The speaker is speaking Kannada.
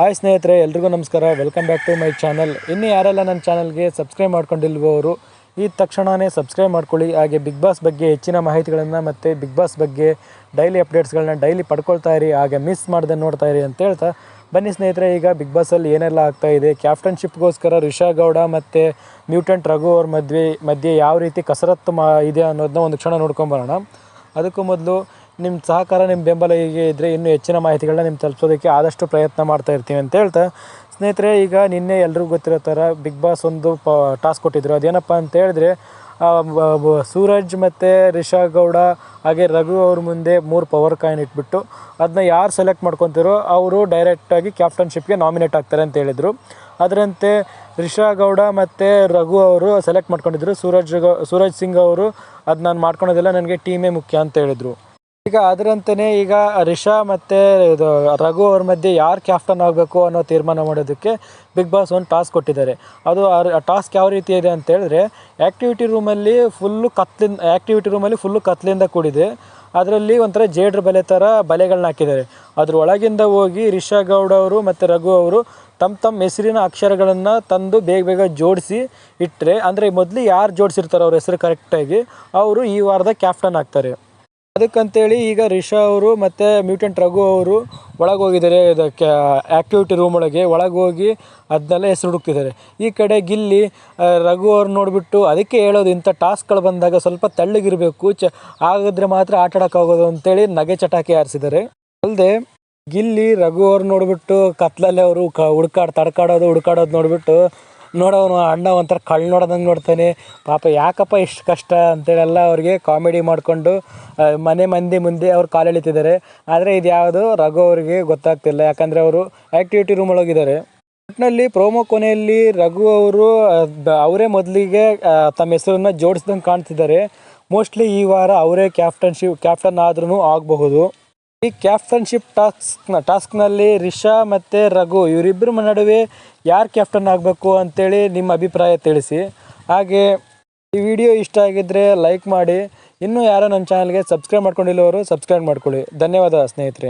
ಹಾಯ್ ಸ್ನೇಹಿತರೆ, ಎಲ್ರಿಗೂ ನಮಸ್ಕಾರ. Welcome back to my channel ಇನ್ನು ಯಾರೆಲ್ಲ ನನ್ನ ಚಾನಲ್ಗೆ ಸಬ್ಸ್ಕ್ರೈಬ್ ಮಾಡ್ಕೊಂಡಿಲ್ವವರು ಈ ತಕ್ಷಣವೇ ಸಬ್ಸ್ಕ್ರೈಬ್ ಮಾಡ್ಕೊಳ್ಳಿ. ಹಾಗೆ ಬಿಗ್ ಬಾಸ್ ಬಗ್ಗೆ ಹೆಚ್ಚಿನ ಮಾಹಿತಿಗಳನ್ನು ಮತ್ತು ಬಿಗ್ ಬಾಸ್ ಬಗ್ಗೆ ಡೈಲಿ ಅಪ್ಡೇಟ್ಸ್ಗಳನ್ನ ಡೈಲಿ ಪಡ್ಕೊಳ್ತಾ ಇರಿ. ಹಾಗೆ ಮಿಸ್ ಮಾಡದೆ ನೋಡ್ತಾ ಇರಿ ಅಂತ ಹೇಳ್ತಾ. ಬನ್ನಿ ಸ್ನೇಹಿತರೆ, ಈಗ ಬಿಗ್ ಬಾಸಲ್ಲಿ ಏನೆಲ್ಲ ಆಗ್ತಾ ಇದೆ? ಕ್ಯಾಪ್ಟನ್ಶಿಪ್ಗೋಸ್ಕರ ರಿಷಾ ಗೌಡ ಮತ್ತು ಮ್ಯೂಟೆಂಟ್ ರಘು ಅವ್ರ ಮಧ್ಯೆ ಮಧ್ಯೆ ಯಾವ ರೀತಿ ಕಸರತ್ತು ಮಾ ಇದೆ ಅನ್ನೋದನ್ನ ಒಂದು ಕ್ಷಣ ನೋಡ್ಕೊಂಬರೋಣ. ಅದಕ್ಕೂ ಮೊದಲು ನಿಮ್ಮ ಸಹಕಾರ, ನಿಮ್ಮ ಬೆಂಬಲ ಹೀಗೆ ಇದ್ದರೆ ಇನ್ನೂ ಹೆಚ್ಚಿನ ಮಾಹಿತಿಗಳನ್ನ ನಿಮ್ಮ ತಲುಪಿಸೋದಕ್ಕೆ ಆದಷ್ಟು ಪ್ರಯತ್ನ ಮಾಡ್ತಾ ಇರ್ತೀವಿ ಅಂತ ಹೇಳ್ತಾ, ಸ್ನೇಹಿತರೆ, ಈಗ ನಿನ್ನೆ ಎಲ್ಲರಿಗೂ ಗೊತ್ತಿರೋ ಥರ ಬಿಗ್ ಬಾಸ್ ಒಂದು ಪ ಟಾಸ್ಕ್ ಕೊಟ್ಟಿದ್ರು. ಅದೇನಪ್ಪ ಅಂತ ಹೇಳಿದ್ರೆ ಸೂರಜ್ ಮತ್ತು ರಿಷಾ ಗೌಡ ಹಾಗೆ ರಘು ಅವ್ರ ಮುಂದೆ ಮೂರು ಪವರ್ ಕಾಯಿನ್ ಇಟ್ಬಿಟ್ಟು ಅದನ್ನ ಯಾರು ಸೆಲೆಕ್ಟ್ ಮಾಡ್ಕೊತಿರೋ ಅವರು ಡೈರೆಕ್ಟಾಗಿ ಕ್ಯಾಪ್ಟನ್ಶಿಪ್ಗೆ ನಾಮಿನೇಟ್ ಆಗ್ತಾರೆ ಅಂತ ಹೇಳಿದರು. ಅದರಂತೆ ರಿಷಾ ಗೌಡ ಮತ್ತು ರಘು ಅವರು ಸೆಲೆಕ್ಟ್ ಮಾಡ್ಕೊಂಡಿದ್ರು. ಸೂರಜ್ ಸೂರಜ್ ಸಿಂಗ್ ಅವರು ಅದು ನಾನು ಮಾಡ್ಕೊಳೋದಿಲ್ಲ, ನನಗೆ ಟೀಮೇ ಮುಖ್ಯ ಅಂತ ಹೇಳಿದರು. ಈಗ ಅದರಂತೆಯೇ ಈಗ ರಿಷಾ ಮತ್ತು ಇದು ರಘು ಅವ್ರ ಮಧ್ಯೆ ಯಾರು ಕ್ಯಾಪ್ಟನ್ ಆಗಬೇಕು ಅನ್ನೋ ತೀರ್ಮಾನ ಮಾಡೋದಕ್ಕೆ ಬಿಗ್ ಬಾಸ್ ಒಂದು ಟಾಸ್ಕ್ ಕೊಟ್ಟಿದ್ದಾರೆ. ಅದು ಆ ಟಾಸ್ಕ್ ಯಾವ ರೀತಿ ಇದೆ ಅಂತ ಹೇಳಿದ್ರೆ ಆ್ಯಕ್ಟಿವಿಟಿ ರೂಮಲ್ಲಿ ಫುಲ್ಲು ಕತ್ಲಿಂದ ಆ್ಯಕ್ಟಿವಿಟಿ ರೂಮಲ್ಲಿ ಫುಲ್ಲು ಕತ್ಲಿಂದ ಕೂಡಿದೆ. ಅದರಲ್ಲಿ ಒಂಥರ ಜೇಡ್ರ ಬಲೆ ಥರ ಬಲೆಗಳನ್ನ ಹಾಕಿದ್ದಾರೆ. ಅದ್ರ ಒಳಗಿಂದ ಹೋಗಿ ರಿಷಾ ಗೌಡ ಅವರು ಮತ್ತು ರಘು ಅವರು ತಮ್ಮ ತಮ್ಮ ಹೆಸರಿನ ಅಕ್ಷರಗಳನ್ನು ತಂದು ಬೇಗ ಬೇಗ ಜೋಡಿಸಿ ಇಟ್ಟರೆ ಅಂದರೆ ಮೊದಲು ಯಾರು ಜೋಡಿಸಿರ್ತಾರೋ ಅವ್ರ ಹೆಸರು ಕರೆಕ್ಟಾಗಿ ಅವರು ಈ ವಾರದ ಕ್ಯಾಪ್ಟನ್ ಆಗ್ತಾರೆ. ಅದಕ್ಕಂತೇಳಿ ಈಗ ರಿಷಾ ಅವರು ಮತ್ತು ಮ್ಯೂಟೆಂಟ್ ರಘು ಅವರು ಒಳಗೆ ಹೋಗಿದ್ದಾರೆ ಇದಕ್ಕೆ ಆ್ಯಕ್ಟಿವಿಟಿ ರೂಮ್ ಒಳಗೆ ಒಳಗೆ ಹೋಗಿ ಅದನ್ನೆಲ್ಲ ಹೆಸರು ಹುಡುಕ್ತಿದ್ದಾರೆ. ಈ ಕಡೆ ಗಿಲ್ಲಿ ರಘು ಅವ್ರು ನೋಡಿಬಿಟ್ಟು ಅದಕ್ಕೆ ಹೇಳೋದು ಇಂಥ ಟಾಸ್ಕ್ಗಳು ಬಂದಾಗ ಸ್ವಲ್ಪ ತಳ್ಳಗಿರಬೇಕು, ಚ ಆಗಿದ್ರೆ ಮಾತ್ರ ಆಟ ಆಡೋಕ್ಕಾಗೋದು ಅಂತೇಳಿ ನಗೆ ಚಟಾಕಿ ಆರಿಸಿದ್ದಾರೆ ಅಲ್ಲದೆ ಗಿಲ್ಲಿ, ರಘು ಅವ್ರು ನೋಡಿಬಿಟ್ಟು ಕತ್ಲಲ್ಲಿ ಅವರು ಕ, ಹುಡ್ಕಾಡ್, ತಡ್ಕಾಡೋದು, ಹುಡ್ಕಾಡೋದು ನೋಡಿಬಿಟ್ಟು ನೋಡೋನು ಅಣ್ಣ ಒಂಥರ ಕಳ್ಳು ನೋಡೋದಂಗೆ ನೋಡ್ತಾನೆ. ಪಾಪ ಯಾಕಪ್ಪ ಇಷ್ಟು ಕಷ್ಟ ಅಂತೇಳೆಲ್ಲ ಅವ್ರಿಗೆ ಕಾಮಿಡಿ ಮಾಡಿಕೊಂಡು ಮನೆ ಮಂದಿ ಮುಂದೆ ಅವ್ರು ಕಾಲೆಳಿತಿದ್ದಾರೆ. ಆದರೆ ಇದು ಯಾವುದು ರಘು ಅವರಿಗೆ ಗೊತ್ತಾಗ್ತಿಲ್ಲ. ಯಾಕಂದರೆ ಅವರು ಆ್ಯಕ್ಟಿವಿಟಿ ರೂಮ್ ಒಳಗಿದ್ದಾರೆ. ಒಟ್ಟಿನಲ್ಲಿ ಪ್ರೋಮೋ ಕೊನೆಯಲ್ಲಿ ರಘು ಅವರು ಅವರೇ ಮೊದಲಿಗೆ ತಮ್ಮ ಹೆಸರನ್ನು ಜೋಡಿಸ್ದಂಗೆ ಕಾಣ್ತಿದ್ದಾರೆ. ಮೋಸ್ಟ್ಲಿ ಈ ವಾರ ಅವರೇ ಕ್ಯಾಪ್ಟನ್ಶಿಪ್ ಕ್ಯಾಪ್ಟನ್ ಆದ್ರೂ ಆಗಬಹುದು. ಈ ಕ್ಯಾಪ್ಟನ್ಶಿಪ್ ಟಾಸ್ಕ್ನ ಟಾಸ್ಕ್ನಲ್ಲಿ ರಿಷಾ ಮತ್ತು ರಘು ಇವರಿಬ್ಬರ ನಡುವೆ ಯಾರು ಕ್ಯಾಪ್ಟನ್ ಆಗಬೇಕು ಅಂತೇಳಿ ನಿಮ್ಮ ಅಭಿಪ್ರಾಯ ತಿಳಿಸಿ. ಹಾಗೆ ಈ ವಿಡಿಯೋ ಇಷ್ಟ ಆಗಿದ್ದರೆ ಲೈಕ್ ಮಾಡಿ. ಇನ್ನೂ ಯಾರೋ ನನ್ನ ಚಾನಲ್ಗೆ ಸಬ್ಸ್ಕ್ರೈಬ್ ಮಾಡ್ಕೊಂಡಿಲ್ಲವರು ಸಬ್ಸ್ಕ್ರೈಬ್ ಮಾಡ್ಕೊಳ್ಳಿ. ಧನ್ಯವಾದ ಸ್ನೇಹಿತರೆ.